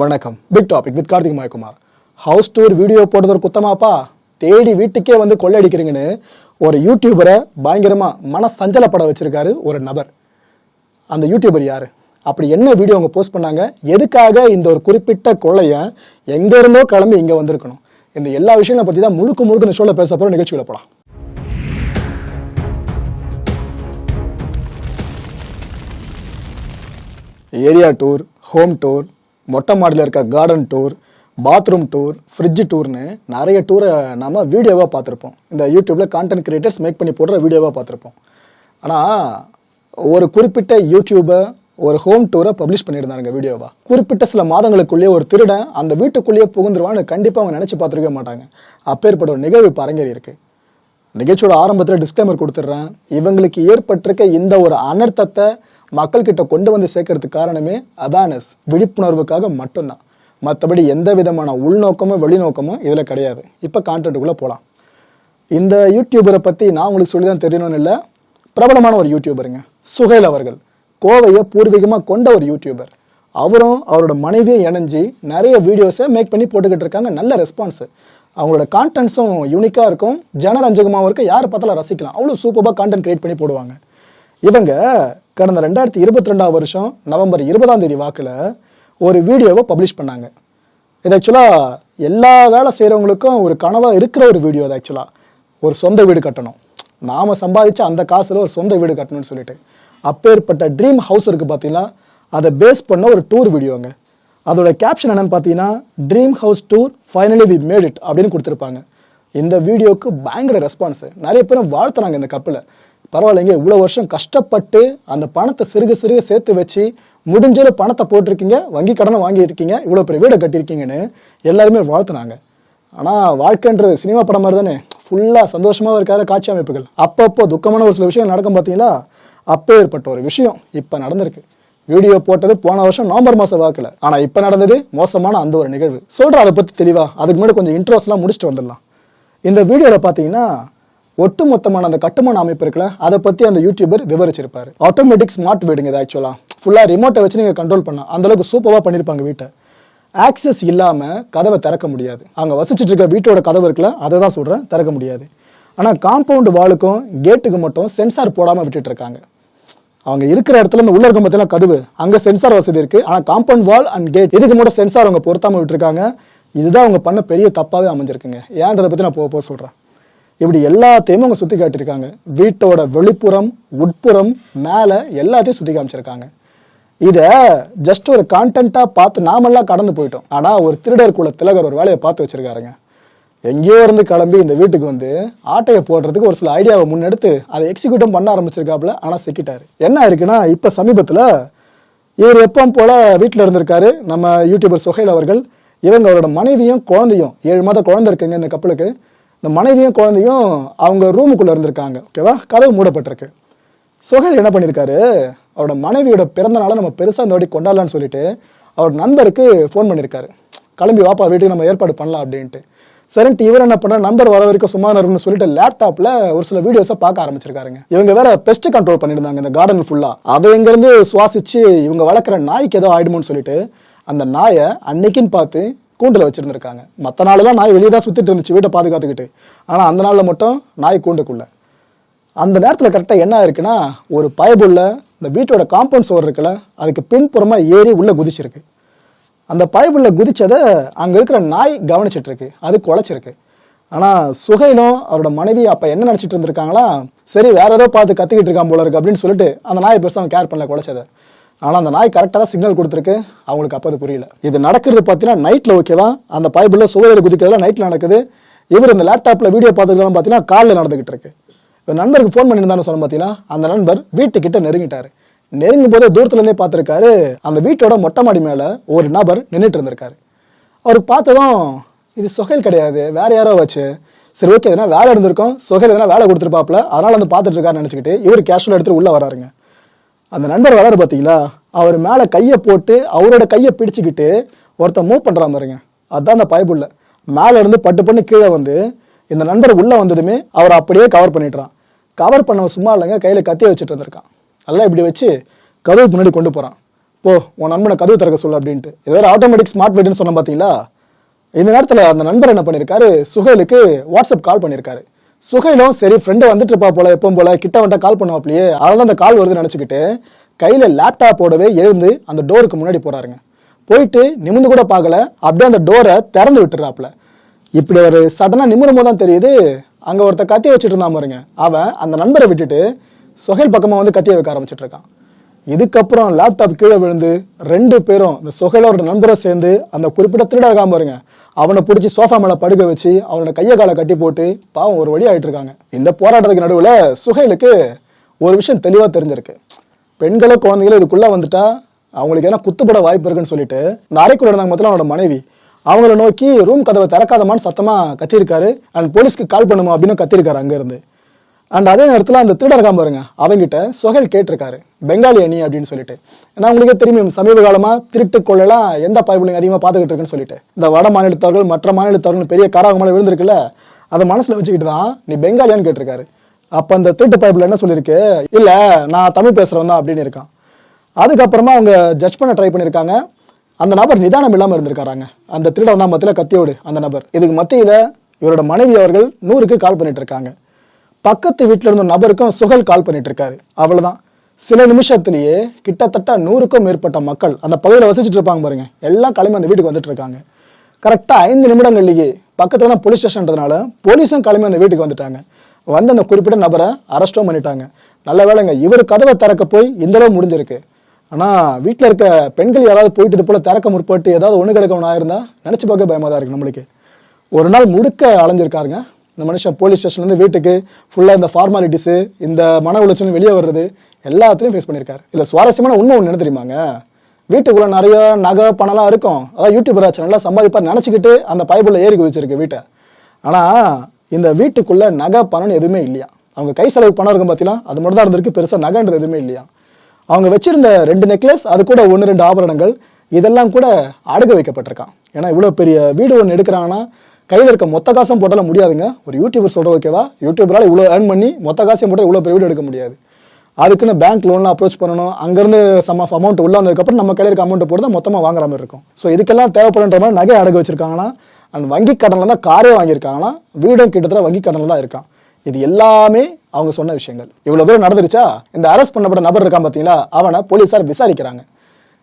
வணக்கம். Big topic with Karthik Mayakumar. House tour video போடுறது ஒரு குத்தமாப்பா? தேடி வீட்டுக்கே வந்து கொள்ளையடிக்கிறீங்கன்னு ஒரு யூடியூபரை பயங்கரமாக மன சஞ்சலப்பட வச்சிருக்காரு ஒரு நபர். அந்த யூடியூபர் யார்? அப்படி என்ன வீடியோ அவங்க போஸ்ட் பண்ணாங்க? எதுக்காக இந்த ஒரு குறிப்பிட்ட கொள்ளையை எங்கேருந்தோ கிளம்பி இங்கே வந்திருக்கணும்? இந்த எல்லா விஷயங்களை பற்றி தான் முழுக்க முழுக்க இந்த ஷோவில் பேச போகிற நிகழ்ச்சிகளை போகலாம் ஏரியா டூர் ஹோம் டூர் மொட்டை மாடியில் இருக்க garden tour bathroom tour fridge டூர்னு நிறைய டூரை நாம் வீடியோவாக பார்த்துருப்போம். இந்த யூடியூப்பில் கான்டென்ட் கிரியேட்டர்ஸ் மேக் பண்ணி போடுற வீடியோவாக பார்த்துருப்போம். ஆனால் ஒரு குறிப்பிட்ட யூடியூபை ஒரு ஹோம் டூரை பப்ளிஷ் பண்ணியிருந்தாங்க வீடியோவா குறிப்பிட்ட சில மாதங்களுக்குள்ளேயே ஒரு திருடன் அந்த வீட்டுக்குள்ளேயே புகுந்துருவான்னு கண்டிப்பாக அவங்க நினச்சி பார்த்துருக்க மாட்டாங்க. அப்பேற்பட்ட ஒரு நிகழ்வு இப்போ அரங்கேறி இருக்கு. நிகழ்ச்சியோட ஆரம்பத்தில் டிஸ்க்ளைமர் கொடுத்துட்றேன். இவங்களுக்கு ஏற்பட்டிருக்க இந்த ஒரு அனர்த்தத்தை மக்கள்கிட்ட கொண்டு வந்து சேர்க்கறதுக்கு காரணமே அவேர்னஸ் விழிப்புணர்வுக்காக மட்டும்தான். மற்றபடி எந்த விதமான உள்நோக்கமும் வெளிநோக்கமும் இதில் கிடையாது. இப்போ கான்டென்ட்டுக்குள்ளே போகலாம் இந்த யூடியூபரை பற்றி நான் உங்களுக்கு சொல்லி தான் தெரியணும்னு இல்லை. பிரபலமான ஒரு யூடியூபருங்க சுகைல் அவர்கள். கோவையை பூர்வீகமாக கொண்ட ஒரு யூடியூபர் அவரும் அவரோட மனைவியும் இணைஞ்சி நிறைய வீடியோஸை மேக் பண்ணி போட்டுக்கிட்டு இருக்காங்க. நல்ல ரெஸ்பான்ஸு அவங்களோட கான்டென்ட்ஸும் யூனிக்காக இருக்கும். ஜனரஞ்சகமாகவும் இருக்கும் யார் பார்த்தாலும் ரசிக்கலாம். அவ்வளோ சூப்பராக கான்டென்ட் கிரியேட் பண்ணி போடுவாங்க. இவங்க கடந்த ரெண்டாயிரத்தி இருபத்தி ரெண்டாம் வருஷம் நவம்பர் இருபதாம் தேதி வாக்கில் ஒரு வீடியோவை பப்ளிஷ் பண்ணாங்க. இது ஆக்சுவலாக எல்லா வேலை செய்கிறவங்களுக்கும் ஒரு கனவாக இருக்கிற ஒரு வீடியோ அது ஆக்சுவலாக ஒரு சொந்த வீடு கட்டணும். நாம் சம்பாதிச்ச அந்த காசில் ஒரு சொந்த வீடு கட்டணும்னு சொல்லிட்டு. அப்பேற்பட்ட ட்ரீம் ஹவுஸ் இருக்குது பார்த்தீங்கன்னா அதை பேஸ் பண்ண ஒரு டூர் வீடியோங்க அதோட கேப்ஷன் என்னன்னு பார்த்தீங்கன்னா dream house tour finally we made it அப்படின்னு கொடுத்துருப்பாங்க. இந்த வீடியோவுக்கு பயங்கர ரெஸ்பான்ஸு நிறைய பேரும் வாழ்த்துனாங்க இந்த கப்பில் பரவாயில்லைங்க இவ்வளோ வருஷம் கஷ்டப்பட்டு அந்த பணத்தை சிறுக சிறுக சேர்த்து வச்சு முடிஞ்சளவு பணத்தை போட்டிருக்கீங்க வங்கி கடனை வாங்கியிருக்கீங்க இவ்வளோ பெரிய வீடை கட்டியிருக்கீங்கன்னு எல்லாருமே வாழ்த்துனாங்க. ஆனால் வாழ்க்கைன்றது சினிமா படம் மாதிரி தானே ஃபுல்லாக சந்தோஷமாக இருக்காத காட்சி அமைப்புகள். அப்பப்போ துக்கமான ஒரு சில விஷயங்கள் நடக்கும் பார்த்தீங்களா? அப்போ ஏற்பட்ட ஒரு விஷயம் இப்போ நடந்திருக்கு. வீடியோ போட்டது போன வருஷம் நவம்பர் மாதம் வாக்கில். ஆனால் இப்போ நடந்தது மோசமான அந்த ஒரு நிகழ்வு. சொல்கிறேன் அதை பற்றி தெளிவா. அதுக்கு முன்னாடி கொஞ்சம் இன்ட்ரோஸ்லாம் முடிச்சுட்டு வந்துடலாம். இந்த வீடியோவில் பார்த்தீங்கன்னா ஒட்டுமொத்தமான அந்த கட்டுமான அமைப்பு இருக்குல்ல அதை பற்றி அந்த யூடியூபர் விவரிச்சிருப்பாரு. ஆட்டோமேட்டிக் ஸ்மார்ட் வீடுங்க இது ஆக்சுவலாக ஃபுல்லாக ரிமோட்டை வச்சு நீங்கள் கண்ட்ரோல் பண்ணலாம் அந்த அளவுக்கு சூப்பராக பண்ணியிருப்பாங்க வீட்டை. ஆக்சஸ் இல்லாமல் கதவை திறக்க முடியாது. அங்கே வசிச்சுட்டு இருக்க வீட்டோட கதவு இருக்குல்ல அதை தான் சொல்கிறேன் திறக்க முடியாது. ஆனால் காம்பவுண்ட் வாலுக்கும் கேட்டுக்கு மட்டும் சென்சார் போடாமல் விட்டுட்டு இருக்காங்க. அவங்க இருக்கிற இடத்துல இந்த உள்ள இருக்க பார்த்தீங்கன்னா கதவு அங்கே சென்சார் வசதி இருக்கு. ஆனால் காம்பவுண்ட் வால் அண்ட் கேட் இதுக்கு மட்டும் சென்சார் அவங்க பொருத்தாம விட்டுருக்காங்க. இதுதான் அவங்க பண்ண பெரிய தப்பாகவே அமைஞ்சிருக்குங்க. ஏன்றதை பற்றி நான் போக போக சொல்கிறேன் இப்படி எல்லாத்தையும் அவங்க சுற்றி காட்டியிருக்காங்க. வீட்டோட வெளிப்புறம் உட்புறம் மேலே எல்லாத்தையும் சுற்றி காமிச்சிருக்காங்க. இதை ஜஸ்ட் ஒரு கான்டென்ட்டாக பார்த்து நாமெல்லாம் கடந்து போயிட்டோம். ஆனால் ஒரு திருடர் குல திலகர் ஒரு வேலையை பார்த்து வச்சிருக்காருங்க. எங்கேயோ இருந்து கிளம்பி இந்த வீட்டுக்கு வந்து ஆட்டையை போடுறதுக்கு ஒரு சில ஐடியாவை முன்னெடுத்து அதை எக்ஸிக்யூட்டும் பண்ண ஆரம்பிச்சிருக்காப்புல ஆனால் சிக்கிட்டாரு. என்ன இருக்குன்னா இப்போ சமீபத்தில் இவர் எப்பவும் போல வீட்டில் இருந்திருக்காரு. நம்ம யூடியூபர் சுஹைல் அவர்கள். இவங்க அவரோட மனைவியும் குழந்தையும் ஏழு மாத குழந்தை இருக்குங்க இந்த கப்பலுக்கு இந்த மனைவியும் குழந்தையும் அவங்க ரூமுக்குள்ளே இருந்திருக்காங்க. ஓகேவா கதவு மூடப்பட்டிருக்கு. சுஹைல் என்ன பண்ணியிருக்காரு அவரோட மனைவியோட பிறந்த நாளை நம்ம பெருசாக இந்த வாட்டி கொண்டாடலான்னு சொல்லிட்டு அவர் நண்பருக்கு ஃபோன் பண்ணியிருக்காரு கிளம்பி வாப்பா வீட்டுக்கு நம்ம ஏற்பாடு பண்ணலாம் அப்படின்ட்டு. சரின்ட்டு இவர் என்ன பண்ண நம்பர் வர வரைக்கும் சும்மா இருக்கும்னு சொல்லிட்டு லேப்டாப்ல ஒரு சில வீடியோஸை பார்க்க ஆரம்பிச்சிருக்காருங்க. இவங்க வேற பெஸ்ட் கண்ட்ரோல் பண்ணியிருந்தாங்க இந்த கார்டன் ஃபுல்லா அதை எங்கேருந்து சுவாசிச்சு இவங்க வளர்க்குற நாய்க்கு ஏதோ ஆயிடுமோன்னு சொல்லிட்டு அந்த நாயை அன்னைக்குன்னு பார்த்து கூண்டில் வச்சுருந்துருக்காங்க. மற்ற நாளெல்லாம் நாய் வெளியே தான் சுற்றிட்டு இருந்துச்சு வீட்டை பாதுகாத்துக்கிட்டு. ஆனால் அந்த நாளில் மட்டும் நாய் கூண்டுக்குள்ளே. அந்த நேரத்தில் கரெக்டாக என்ன இருக்குன்னா ஒரு பயபுள்ள இந்த வீட்டோட காம்பவுண்ட் சோர் இருக்குல்ல அதுக்கு பின்புறமாக ஏறி உள்ளே குதிச்சிருக்கு. அந்த பயபுள்ள குதிச்சதை அங்கே இருக்கிற நாய் கவனிச்சிட்டு இருக்கு அது குலைச்சிருக்கு. ஆனால் சுகைனும் அவரோட மனைவி அப்போ என்ன நினச்சிட்டு இருந்திருக்காங்களா சரி வேற ஏதோ பார்த்து கத்திக்கிட்டு இருக்கான் போல இருக்கு அப்படின்னு சொல்லிட்டு அந்த நாயை பெருசாக அவன் கேர் பண்ணல குலைச்சதை. ஆனால் அந்த நாய் கரெக்டாக தான் சிக்னல் கொடுத்துருக்கு. அவங்களுக்கு அப்போ அது புரியல. இது நடக்கிறது பார்த்தீங்கன்னா நைட்டில் ஓகேவா அந்த பைபிளில் சுவையில் குதிக்கிறதுலாம் நைட்டில் நடக்குது. இவர் இந்த லேப்டாப்பில் வீடியோ பார்த்துக்கலாம் பார்த்தீங்கன்னா காலில் நடந்துகிட்டு இருக்கு. இப்போ நண்பருக்கு ஃபோன் பண்ணியிருந்தான்னு சொன்ன பார்த்தீங்கன்னா அந்த நண்பர் வீட்டுக்கிட்ட நெருங்கிட்டாரு. நெருங்கும் போதே தூரத்துலேருந்தே பார்த்துருக்காரு. அந்த வீட்டோட மொட்டை மாடி மேலே ஒரு நபர் நின்றுட்டு இருந்திருக்காரு. அவர் பார்த்ததும் இது சுகைல் கிடையாது. வேற யாரோ வச்சு சரி ஓகே எதனா வேலை இருந்திருக்கும். சுகைல் எதனா வேலை கொடுத்துருப்பாப்ல அதனால் வந்து பார்த்துட்டு இருக்காருன்னு நினச்சிக்கிட்டு இவர் கேஷுவல் எடுத்துட்டு உள்ளே வராருங்க. அந்த நண்பர் வளர் பார்த்தீங்களா அவர் மேலே கையை போட்டு அவரோட கையை பிடிச்சிக்கிட்டு ஒருத்தன் மூவ் பண்ணுறா பாருங்க. அதுதான் அந்த பைபிள்ல. மேலே இருந்து பட்டு பண்ணி கீழே வந்து இந்த நண்பர் உள்ளே வந்ததுமே அவர் அப்படியே கவர் பண்ணிடுறான். கவர் பண்ணவன் சும்மா இல்லைங்க கையில் கத்தியை வச்சுட்டு வந்திருக்கான். நல்லா இப்படி வச்சு கதவு முன்னாடி கொண்டு போகிறான் போ உன் நண்பனை கதவு திறக்க சொல்லு அப்படின்ட்டு. ஏதோ ஆட்டோமேட்டிக் ஸ்மார்ட் வெட்டுன்னு சொன்னோம் பார்த்தீங்களா இந்த நேரத்தில் அந்த நண்பர் என்ன பண்ணியிருக்காரு சுகைலுக்கு வாட்ஸ்அப் கால் பண்ணியிருக்காரு சுகையிலும் சரி ஃப்ரெண்டு வந்துட்டு இருப்பா போல எப்பவும் போல கிட்ட வந்துட்டா கால் பண்ணுவாப்லையே. அதனால அந்த கால் வருதுன்னு நினச்சிக்கிட்டு கையில் லேப்டாப்போடவே எழுந்து அந்த டோருக்கு முன்னாடி போகிறாருங்க போயிட்டு நிமிந்து கூட பார்க்கல அப்படியே அந்த டோரை திறந்து விட்டுறாப்புல. இப்படி ஒரு சடனாக நிமிரும் போது தான் தெரியுது அங்கே ஒருத்த கத்தி வச்சுட்டு இருந்தா பாருங்க. அவன் அந்த நண்பரை விட்டுட்டு சுகைல் பக்கமாக வந்து கத்தியை வைக்க ஆரம்பிச்சிட்டு இருக்கான். இதுக்கப்புறம் லேப்டாப் கீழே விழுந்து ரெண்டு பேரும் இந்த சுகைலோட நண்பரை சேர்ந்து அந்த குறிப்பிட்ட திருட இருக்காம பாருங்க. அவனை பிடிச்சி சோஃபா மேலே படுக்க வச்சு அவனோட கையை காலை கட்டி போட்டு பாவம் ஒரு வழி ஆயிட்டு இருக்காங்க. இந்த போராட்டத்துக்கு நடுவில் சுகைலுக்கு ஒரு விஷயம் தெளிவாக தெரிஞ்சிருக்கு. பெண்களும் குழந்தைகளும் இதுக்குள்ளே வந்துட்டா அவங்களுக்கு எல்லாம் குத்துப்பட வாய்ப்பு இருக்குன்னு சொல்லிட்டு இந்த அறைக்குள்ள இருந்தாங்க மொத்தம் அவனோட மனைவி. அவங்கள நோக்கி ரூம் கதவை திறக்காதமான்னு சத்தமாக கத்தியிருக்காரு. அண்ட் போலீஸ்க்கு கால் பண்ணுமா அப்படின்னு கத்திருக்காரு அங்கேருந்து. அண்ட் அதே நேரத்தில் அந்த திருடன் பாருங்க அவங்கிட்ட சொஹேல் கேட்டிருக்காரு. பெங்காலி அணி அப்படின்னு சொல்லிட்டு. ஏன்னா உங்களுக்கே தெரியும் சமீப காலமாக திருட்டு கொள்ளலாம் எந்த பயப்பிள்ளைங்க அதிகமாக பார்த்துக்கிட்டு இருக்குன்னு சொல்லிட்டு. இந்த வட மாநிலத்தவர்கள் மற்ற மாநிலத்தவர்கள் பெரிய காராக விழுந்திருக்குல்ல அதை மனசில் வச்சுக்கிட்டு தான் நீ பெங்காலியான்னு கேட்டிருக்காரு. அப்போ அந்த திருட்டு பைப்பில் என்ன சொல்லியிருக்கு? இல்லை நான் தமிழ் பேசுகிறவன் தான் அப்படின்னு இருக்கான். அதுக்கப்புறமா அவங்க ஜட்ஜ் பண்ண ட்ரை பண்ணியிருக்காங்க. அந்த நபர் நிதானம் இல்லாமல் இருந்திருக்காராங்க. அந்த திருடன் தான் மத்தியில் கத்தியோடு அந்த நபர். இதுக்கு மத்தியில் இவரோட மனைவி அவர்கள் நூறுக்கு கால் பண்ணிட்டு இருக்காங்க. பக்கத்து வீட்டில் இருந்த நபருக்கும் சுகல் கால் பண்ணிட்டு இருக்காரு அவ்வளவுதான். சில நிமிஷத்திலேயே கிட்டத்தட்ட நூறுக்கும் மேற்பட்ட மக்கள் அந்த பகுதியில் வசிச்சுட்டு இருப்பாங்க பாருங்க. எல்லாம் கிளம்பி அந்த வீட்டுக்கு வந்துட்டு இருக்காங்க. கரெக்டாக ஐந்து நிமிடங்கள்லேயே பக்கத்தில் தான் போலீஸ் ஸ்டேஷன்றதுனால போலீஸும் கிளம்பி அந்த வீட்டுக்கு வந்துட்டாங்க. வந்து அந்த குறிப்பிட்ட நபரை அரெஸ்ட்டும் பண்ணிட்டாங்க. நல்ல வேளைங்க இவர் கதவை திறக்க போய் இந்த அளவு முடிஞ்சிருக்கு. ஆனால் வீட்டில் இருக்க பெண்கள் யாராவது போயிட்டு இது போல திறக்க முற்பட்டு ஏதாவது ஒன்று கிடைக்க ஒன்று ஆயிருந்தா நினச்சி பார்க்க பயமாக தான் இருக்கு நம்மளுக்கு. ஒரு நாள் முடுக்க அலைஞ்சிருக்காருங்க. இந்த மனுஷன் போலீஸ் ஸ்டேஷன்லேருந்து வீட்டுக்கு ஃபுல்லாக இந்த ஃபார்மாலிட்டிஸு இந்த மன உளைச்சல் வெளியே வர்றது எல்லாத்தையும் ஃபேஸ் பண்ணியிருக்காரு இதில் சுவாரஸ்யமான உண்மை ஒன்று என்ன தெரியுமாங்க? வீட்டுக்குள்ளே நிறைய நகை பணம்லாம் இருக்கும். அதான் யூடியூபர் ஆச்சு நல்லா சம்பாதிப்பார் நினச்சிக்கிட்டு அந்த பைபிளில் ஏறி குதிச்சிருக்கு வீட்டை. ஆனால் இந்த வீட்டுக்குள்ளே நகை பணம்னு எதுவுமே இல்லையா? அவங்க கை செலவு பணம் இருக்கும் பார்த்திலாம் அது மட்டும் தான் இருந்திருக்கு பெருசாக நகைன்றது எதுவுமே இல்லையா? அவங்க வச்சிருந்த ரெண்டு நெக்லஸ் அது கூட ஒன்று ரெண்டு ஆபரணங்கள் இதெல்லாம் கூட அடகு வைக்கப்பட்டிருக்கான். ஏன்னா இவ்வளோ பெரிய வீடு ஒன்று எடுக்கிறாங்கன்னா கையில் இருக்க மொத்த காசும் போட்டாலும் முடியாதுங்க. ஒரு யூடியூபர் சொல்கிற ஓகேவா யூடியூபரால் இவ்வளோ ஏர்ன் பண்ணி மொத்த காசையும் போட்டால் இவ்வளோ பெரிய வீடு எடுக்க முடியாது. அதுக்குன்னு பேங்க் லோன்லாம் அப்ரோச் பண்ணணும். அங்கேருந்து சம் ஆஃப் அமௌண்ட் உள்ள வந்ததுக்கப்புறம் நம்ம கையில் இருக்க அமௌண்ட் போட்டு தான் மொத்தமாக வாங்குற மாதிரி இருக்கும். ஸோ இதுக்கெல்லாம் தேவைப்படுன்ற மாதிரி நகை அடகு வச்சிருக்காங்கன்னா அண்ட் வங்கி கடனில் தான் காரே வாங்கியிருக்காங்கன்னா வீடும் கிட்டத்தட்ட வங்கி கடனில் தான் இருக்கான். இது எல்லாமே அவங்க சொன்ன விஷயங்கள். இவ்வளோ தூரம் நடந்துருச்சா? இந்த அரெஸ்ட் பண்ணப்பட்ட நபர் இருக்கான் பார்த்தீங்களா அவனை போலீஸார் விசாரிக்கிறாங்க.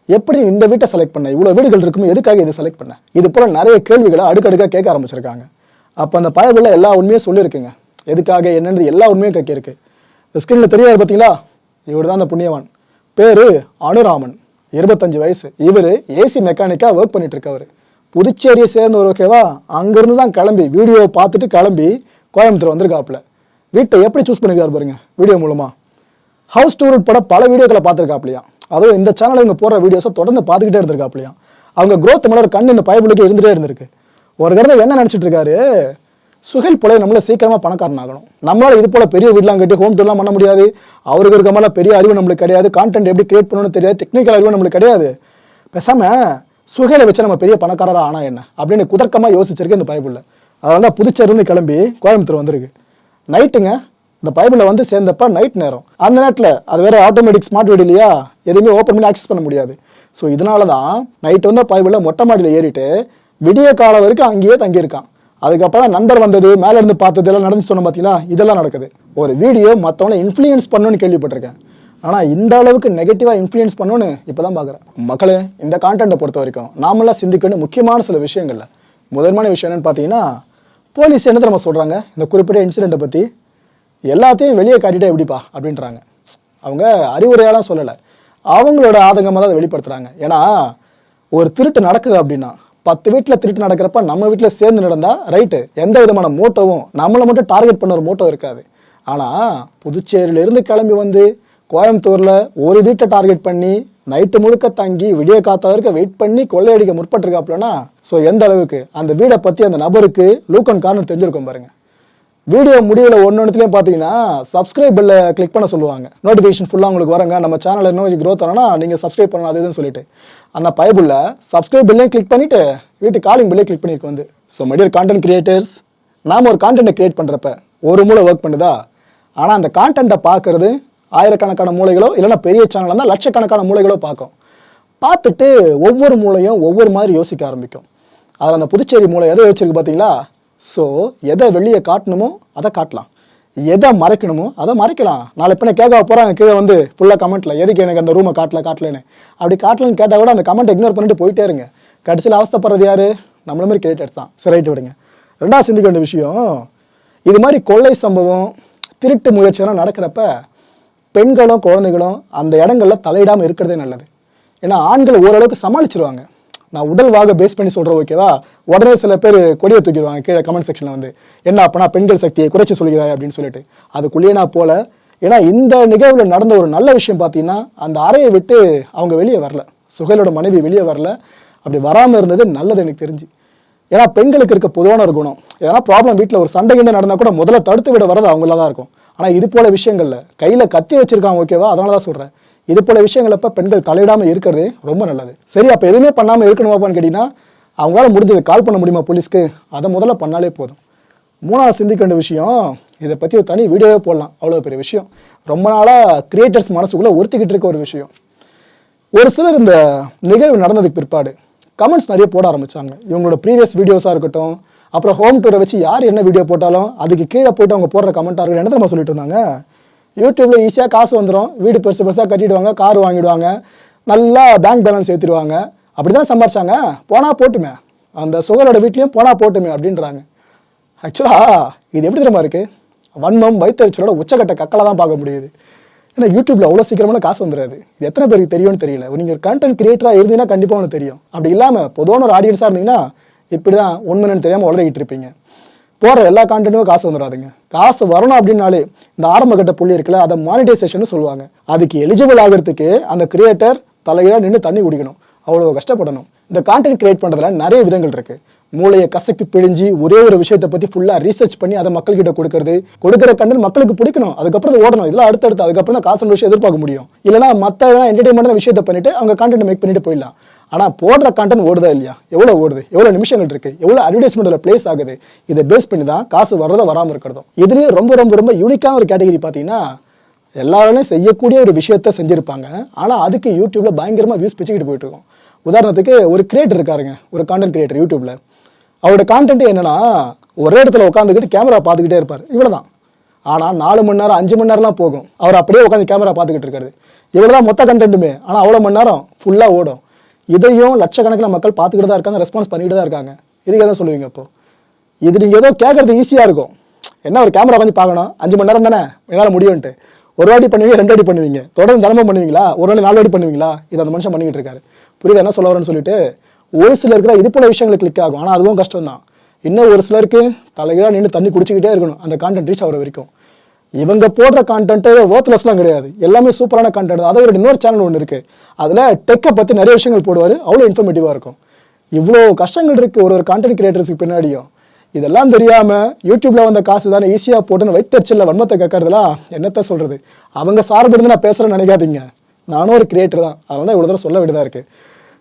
எப்படி இந்த வீட்டை செலக்ட் பண்ண? இவ்வளோ வீடுகள் இருக்கும் எதுக்காக இதை செலக்ட் பண்ண? இது போல நிறைய கேள்விகளை அடுக்கடுக்காக கேட்க ஆரம்பிச்சிருக்காங்க. அப்போ அந்த பயபில் எல்லா உண்மையும் சொல்லியிருக்குங்க. எதுக்காக என்னன்றது எல்லா உண்மையும் கேட்கிருக்கு இந்த ஸ்க்ரீனில் தெரியாது பார்த்தீங்களா? இவர் தான் அந்த புண்ணியவான். பேர் அனுராமன். இருபத்தஞ்சு வயசு. இவர் ஏசி மெக்கானிக்காக ஒர்க் பண்ணிட்டு இருக்கவர் புதுச்சேரியை சேர்ந்தவர் ஓகேவா அங்கேருந்து தான் கிளம்பி வீடியோவை பார்த்துட்டு கிளம்பி கோயம்புத்தூர் வந்திருக்காப்புல. வீட்டை எப்படி சூஸ் பண்ணிருக்காரு பாருங்க வீடியோ மூலமாக ஹவுஸ் டூர் பட பல வீடியோக்களை பார்த்துருக்காப்லையா அதுவும் இந்த சேனலில் இவங்க போடுற வீடியோஸை தொடர்ந்து பார்த்துக்கிட்டே இருந்திருக்காப்லையா அவங்க க்ரோத் மேலே ஒரு கண் இந்த பயபிளுக்கு இருந்துகிட்டே இருந்திருக்கு. ஒரு கடந்த என்ன நினச்சிட்டு இருக்காரு? சுகில் போல நம்மள சீக்கிரமாக பணக்காரன் ஆகணும். நம்மளால் இது போல பெரிய வீட்லாம் கட்டி ஹோம் டூர்லாம் பண்ண முடியாது. அவருக்கு இருக்க மாதிரி பெரிய அறிவு நம்மளுக்கு கிடையாது. கான்டென்ட் எப்படி கிரியேட் பண்ணணும்னு தெரியாது. டெக்னிக்கல் அறிவு நம்மளுக்கு கிடையாது. பேசாமல் சுகையில வச்சு நம்ம பெரிய பணக்காரராக ஆனால் என்ன? அப்படின்னு குதர்க்கமாக யோசிச்சிருக்கு இந்த பைபிளில். அதனால தான் புதுச்சேருந்து கிளம்பி கோயம்புத்தூர் வந்திருக்கு. நைட்டுங்க இந்த பைபிளில் வந்து சேர்ந்தப்ப நைட் நேரம். அந்த நேரத்தில் அது வேறு ஆட்டோமேட்டிக் ஸ்மார்ட் வீடு இல்லையா? எதுவுமே ஓப்பன் பண்ணி ஆக்சஸ் பண்ண முடியாது. ஸோ இதனால தான் நைட்டு வந்து பைபிளில் மொட்டை மாடியில் ஏறிட்டு விடிய காலம் வரைக்கும் அங்கேயே தங்கியிருக்கான். அதுக்கப்புறம் நண்பர் வந்தது மேலே இருந்து பார்த்தது எல்லாம் நடந்து சொன்னோம் பார்த்தீங்களா இதெல்லாம் நடக்குது. ஒரு வீடியோ மற்றவங்களை இன்ஃப்ளூயன்ஸ் பண்ணணும்னு கேள்விப்பட்டிருக்கேன். ஆனால் இந்த அளவுக்கு நெகட்டிவாக இன்ஃப்ளூயன்ஸ் பண்ணணும்னு இப்போ தான் பார்க்குறேன் மக்களே இந்த கான்டென்ட்டை பொறுத்த வரைக்கும் நாமெல்லாம் சிந்திக்கணும் முக்கியமான சில விஷயங்கள்ல. முதன்மையான விஷயம் என்னென்னு பார்த்தீங்கன்னா போலீஸ் என்ன நம்ம சொல்கிறாங்க இந்த குறிப்பிட்ட இன்சிடெண்ட்டை பற்றி எல்லாத்தையும் வெளியே காட்டிட்டே எப்படிப்பா? அப்படின்றாங்க. அவங்க அறிவுரையாலாம் சொல்லலை. அவங்களோட ஆதங்கமாக தான் அதை வெளிப்படுத்துகிறாங்க ஏன்னா ஒரு திருட்டு நடக்குது அப்படின்னா பத்து வீட்டில் திருட்டு நடக்கிறப்ப நம்ம வீட்டில் சேர்ந்து நடந்தால் ரைட்டு எந்த விதமான மோட்டோவும் நம்மளை மட்டும் டார்கெட் பண்ண ஒரு மோட்டோ இருக்காது. ஆனால் புதுச்சேரியிலேருந்து கிளம்பி வந்து கோயம்புத்தூரில் ஒரு வீட்டை டார்கெட் பண்ணி நைட்டு முழுக்க தங்கி விடிய காத்த வரைக்கும் வெயிட் பண்ணி கொள்ளையடிக்க முற்பட்டிருக்காப்லன்னா ஸோ எந்த அளவுக்கு அந்த வீடை பற்றி அந்த நபருக்கு லூக்கன் கார்னு தெரிஞ்சிருக்கும் பாருங்கள் வீடியோ முடிவில் ஒன்று ஒன்றுத்துலேயும் பார்த்தீங்கன்னா சப்ஸ்கிரைப் பெல்ல கிளிக் பண்ண சொல்லுவாங்க. நோட்டிஃபிகேஷன் ஃபுல்லாக உங்களுக்கு வரங்க. நம்ம சேனல் இன்னும் க்ரோத் ஆனால் நீங்கள் சப்ஸ்கிரைப் பண்ணணும் அது இதுன்னு சொல்லிட்டு. அந்த பைபிளில் சப்ஸ்கிரைப் பெல்லையும் கிளிக் பண்ணிட்டு வீட்டு காலிங் பெல்லையும் கிளிக் பண்ணியிருக்கு வந்து. ஸோ மெடியர் கான்டென்ட் கிரியேட்டர்ஸ் நாம் ஒரு கான்டென்ட்டை கிரியேட் பண்ணுறப்ப ஒரு மூளை ஒர்க் பண்ணுதா? ஆனால் அந்த கான்டென்ட்டை பார்க்கறது ஆயிரக்கணக்கான மூளைகளோ இல்லைன்னா பெரிய சேனலாக இருந்தால் லட்சக்கணக்கான மூளைகளோ பார்க்கும் பார்த்துட்டு ஒவ்வொரு மூளையும் ஒவ்வொரு மாதிரி யோசிக்க ஆரம்பிக்கும். அதில் அந்த புதுச்சேரி மூளை எதை யோசிச்சிருக்கு பார்த்தீங்களா ஸோ எதை வெளியே காட்டணுமோ அதை காட்டலாம். எதை மறைக்கணுமோ அதை மறைக்கலாம். நாளை பின்ன கேட்க போகிறாங்க கீழே வந்து ஃபுல்லாக கமெண்ட்டில் எதுக்கு எனக்கு அந்த ரூமை காட்டல காட்டலன்னு? அப்படி காட்டலன்னு கேட்டால் கூட அந்த கமெண்ட் இக்னோர் பண்ணிட்டு போயிட்டே இருங்க. கடைசியில் அவஸ்தப்படுறது யாரு? நம்மள மாதிரி கிரியேட்டர்ஸ் தான். சரி ரைட்டு விடுங்க. ரெண்டாவது சிந்திக்க வேண்டிய விஷயம் இது மாதிரி கொள்ளை சம்பவம் திருட்டு முயற்சியெல்லாம் நடக்கிறப்ப பெண்களும் குழந்தைகளும் அந்த இடங்களில் தலையிடாமல் இருக்கிறதே நல்லது. ஏன்னா ஆண்கள் ஓரளவுக்கு சமாளிச்சிருவாங்க. நான் உடல் வாக பேஸ் பண்ணி சொல்கிறேன் ஓகேவா உடனே சில பேர் கொடியை தூக்கிடுவாங்க கீழே கமெண்ட் செக்ஷனில் வந்து. என்ன அப்பனா பெண்கள் சக்தியை குறைச்சி சொல்கிறாய் அப்படின்னு சொல்லிட்டு. அதுக்குள்ளேயே நான் போல. ஏன்னா இந்த நிகழ்வில் நடந்த ஒரு நல்ல விஷயம் பார்த்தீங்கன்னா அந்த அறையை விட்டு அவங்க வெளியே வரல. சுகைலோட மனைவி வெளியே வரல. அப்படி வராமல் இருந்தது நல்லது எனக்கு தெரிஞ்சு. ஏன்னா பெண்களுக்கு இருக்க பொதுவான ஒரு குணம். ஏன்னா ப்ராப்ளம் வீட்டில் ஒரு சண்டை கிண்டை நடந்தால் கூட முதல்ல தடுத்து விட வரது அவங்கள தான் இருக்கும். ஆனால் இது போல விஷயங்கள்ல கையில் கத்தி வச்சிருக்காங்க ஓகேவா அதனால தான் சொல்கிறேன் இது போல விஷயங்களப்ப பெண்கள் தலையிடாமல் இருக்கிறது ரொம்ப நல்லது. சரி அப்போ எதுவுமே பண்ணாமல் இருக்கணுமாப்பான்னு கேட்டிங்கன்னா அவங்களால முடிஞ்சது கால் பண்ண முடியுமா போலீஸ்க்கு? அதை முதல்ல பண்ணாலே போதும். மூணாவது சிந்திக்க வேண்டிய விஷயம் இதை பற்றி ஒரு தனி வீடியோவே போடலாம். அவ்வளோ பெரிய விஷயம். ரொம்ப நாளாக கிரியேட்டர்ஸ் மனசுக்குள்ளே ஒருத்திக்கிட்டு இருக்க ஒரு விஷயம். ஒரு சிலர் இந்த நிகழ்வு நடந்ததுக்கு பிற்பாடு கமெண்ட்ஸ் நிறைய போட ஆரம்பிச்சாங்க. இவங்களோட ப்ரீவியஸ் வீடியோஸாக இருக்கட்டும் அப்புறம் ஹோம் டூரை வச்சு யார் என்ன வீடியோ போட்டாலும் அதுக்கு கீழே போயிட்டு அவங்க போடுற கமெண்ட்டாக இருக்கட்டும் என்ன தெரியுமா சொல்லிட்டு இருந்தாங்க? யூடியூப்ல ஈஸியாக காசு வந்துடும் வீடு பெருசு பெருசாக கட்டிடுவாங்க கார் வாங்கிடுவாங்க. நல்லா பேங்க் பேலன்ஸ் ஏற்றிடுவாங்க அப்படி தான் சம்பாரிச்சாங்க? போனால் போட்டுமே. அந்த சுகரோட வீட்லேயும் போனால் போட்டுமே அப்படின்றாங்க. ஆக்சுவலாக இது எப்படி தெரியுமா இருக்குது வன்மம் வைத்தறிச்சலோட உச்சக்கட்ட கக்கலை தான் பார்க்க முடியுது. ஏன்னா யூடியூப்ல அவ்வளோ சீக்கிரமான காசு வந்துடாது இது எத்தனை பேருக்கு தெரியும்னு தெரியல. நீங்கள் கண்டென்ட் கிரியேட்டராக இருந்தீங்கன்னா கண்டிப்பாக ஒன்று தெரியும். அப்படி இல்லாமல் பொதுவான ஒரு ஆடியன்ஸாக இருந்தீங்கன்னா இப்படி தான் உண்மைன்னு தெரியாமல் உளறிக்கிட்டு இருப்பீங்க. போடுற எல்லா கான்டென்ட்டுமே காசு வந்துடாதுங்க. காசு வரணும் அப்படின்னாலே இந்த ஆரம்ப கட்ட புள்ளி இருக்குல்ல அதை மானிட்டைசேஷன் சொல்லுவாங்க. அதுக்கு எலிஜிபிள் ஆகிறதுக்கு அந்த கிரியேட்டர் தலையில நின்று தண்ணி குடிக்கணும். அவ்வளோ கஷ்டப்படணும். இந்த கான்டென்ட் கிரியேட் பண்ணுறதுல நிறைய விதங்கள் இருக்கு. மூளையை கசக்கி பிழிஞ்சு ஒரே ஒரு விஷயத்தை பத்தி ஃபுல்லா ரீசர்ச் பண்ணி அதை மக்கள்கிட்ட கொடுக்கறது. கொடுக்குற கண்டென்ட் மக்களுக்கு பிடிக்கணும். அதுக்கப்புறம் ஓடணும். இதெல்லாம் அடுத்தடுத்து. அதுக்கப்புறம் தான் காசு விஷயம் எதிர்பார்க்க முடியும். இல்லைன்னா மற்ற என்டர்டைன்மெண்ட் விஷயத்தை பண்ணிட்டு அவங்க கான்டென்ட் மேக் பண்ணிட்டு போயிடலாம். ஆனால் போடுற கான்டென்ட் ஓடுதா இல்லையா? எவ்வளோ ஓடுது? எவ்வளோ நிமிஷங்கள் இருக்கு? எவ்வளோ அட்வர்டைஸ்மெண்ட்ல பிளேஸ் ஆகுது? இதை பேஸ் பண்ணி தான் காசு வர்றதோ வராமல் இருக்கிறதும். இதுலேயே ரொம்ப ரொம்ப ரொம்ப யூனிக்கான ஒரு கேட்டகரி பார்த்தீங்கன்னா எல்லாராலையும் செய்யக்கூடிய ஒரு விஷயத்த செஞ்சுருப்பாங்க. ஆனால் அதுக்கு யூடியூப்ல பயங்கரமாக வியூஸ் பிச்சுக்கிட்டு போயிட்டு இருக்கோம். உதாரணத்துக்கு ஒரு கிரியேட்டர் இருக்காருங்க. ஒரு கான்டென்ட் கிரியேட்டர் யூடியூப்ல அவரோட கான்டென்ட் என்னன்னா ஒரே இடத்துல உட்காந்துக்கிட்டு கேமரா பார்த்துக்கிட்டே இருப்பார். இவ்வளவுதான் ஆனால் நாலு மணி நேரம் அஞ்சு மணி நேரம்லாம் போகும். அவர் அப்படியே உட்காந்து கேமரா பார்த்துக்கிட்டு இருக்காரு. இவ்வளவுதான் மொத்த கண்டென்ட்டுமே ஆனால் அவ்வளோ மணி நேரம் ஃபுல்லாக ஓடும். இதையும் லட்சக்கணக்கில் மக்கள் பார்த்துக்கிட்டு தான் இருக்காங்க ரெஸ்பான்ஸ் பண்ணிக்கிட்டு தான் இருக்காங்க. இதுக்கு எதாவது சொல்லுவீங்க இப்போ? இது நீங்கள் ஏதோ கேட்கறது ஈஸியாக இருக்கும். என்ன ஒரு கேமரா வந்து பார்க்கணும்? அஞ்சு மணி நேரம் தானே? என்னால் முடியும்ன்ட்டு. ஒரு வாட்டி பண்ணுவீங்க ரெண்டு வாட்டி பண்ணுவீங்க. தொடர்ந்து தினமும் பண்ணுவீங்களா? ஒரு நாள் நாலு வாட்டி பண்ணுவீங்களா? இது அந்த மனுஷன் பண்ணிக்கிட்டு இருக்காரு. புரியுது? என்ன சொல்ல வரேன்னு சொல்லிட்டு ஒரு சிலருக்கு தான் இது போல விஷயங்கள் கிளிக் ஆகும். ஆனால் அதுவும் கஷ்டம் தான் இன்னும் ஒரு சிலருக்கு தலைகளாக நின்று தண்ணி குடிச்சிக்கிட்டே இருக்கணும். அந்த கான்டென்ட் ரீச் ஆகிற வரைக்கும். இவங்க போடுற கான்டென்ட்டே ஒர்த்லெஸ்லாம் கிடையாது. எல்லாமே சூப்பரான கான்டென்ட் அதை ஒரு இன்னொரு சேனல் ஒன்று இருக்குது அதில் டெக்கை பற்றி நிறைய விஷயங்கள் போடுவார். அவ்வளோ இன்ஃபர்மேட்டிவாக இருக்கும். இவ்வளோ கஷ்டங்கள் இருக்குது ஒரு ஒரு கான்டென்ட் கிரியேட்டர்ஸ்க்கு பின்னாடியும். இதெல்லாம் தெரியாமல் யூடியூப்பில் வந்த காசு தானே ஈஸியாக போட்டுன்னு வைத்தறிச்சல்ல வன்மத்தை கேட்கறதுலாம் என்னத்த சொல்கிறது அவங்க சார்பு இருந்து நான் பேசுகிறேன்னு நினைக்காதீங்க. நானும் ஒரு கிரியேட்டர் தான். அதனால தான் இவ்வளோ தூரம் சொல்ல வேண்டியதாக இருக்குது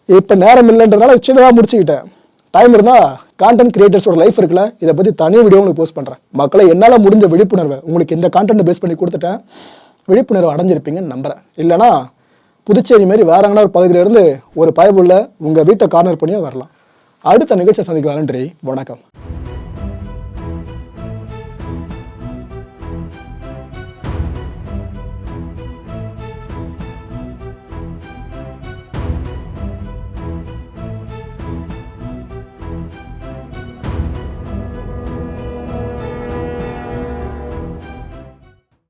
இப்போ நேரம் இல்லைன்றதுனால சின்னதாக முடிச்சுக்கிட்டேன். டைம் இருந்தால் கான்டென்ட் கிரியேட்டர்ஸோட லைஃப் இருக்குல்ல இதை பற்றி தனி வீடியோ உங்களுக்கு போஸ்ட் பண்ணுறேன் மக்களை என்னால் முடிஞ்ச விழிப்புணர்வை உங்களுக்கு இந்த கான்டென்ட் பேஸ் பண்ணி கொடுத்துட்டேன். விழிப்புணர்வு அடைஞ்சிருப்பீங்கன்னு நம்புறேன். இல்லைனா புதுச்சேரி மாதிரி வேற எங்கன்னா ஒரு பகுதியிலேருந்து ஒரு பயபுள்ள உங்கள் வீட்டை கார்னர் பண்ணியே வரலாம். அடுத்த நிகழ்ச்சியை சந்திக்கலாம் நன்றி வணக்கம்.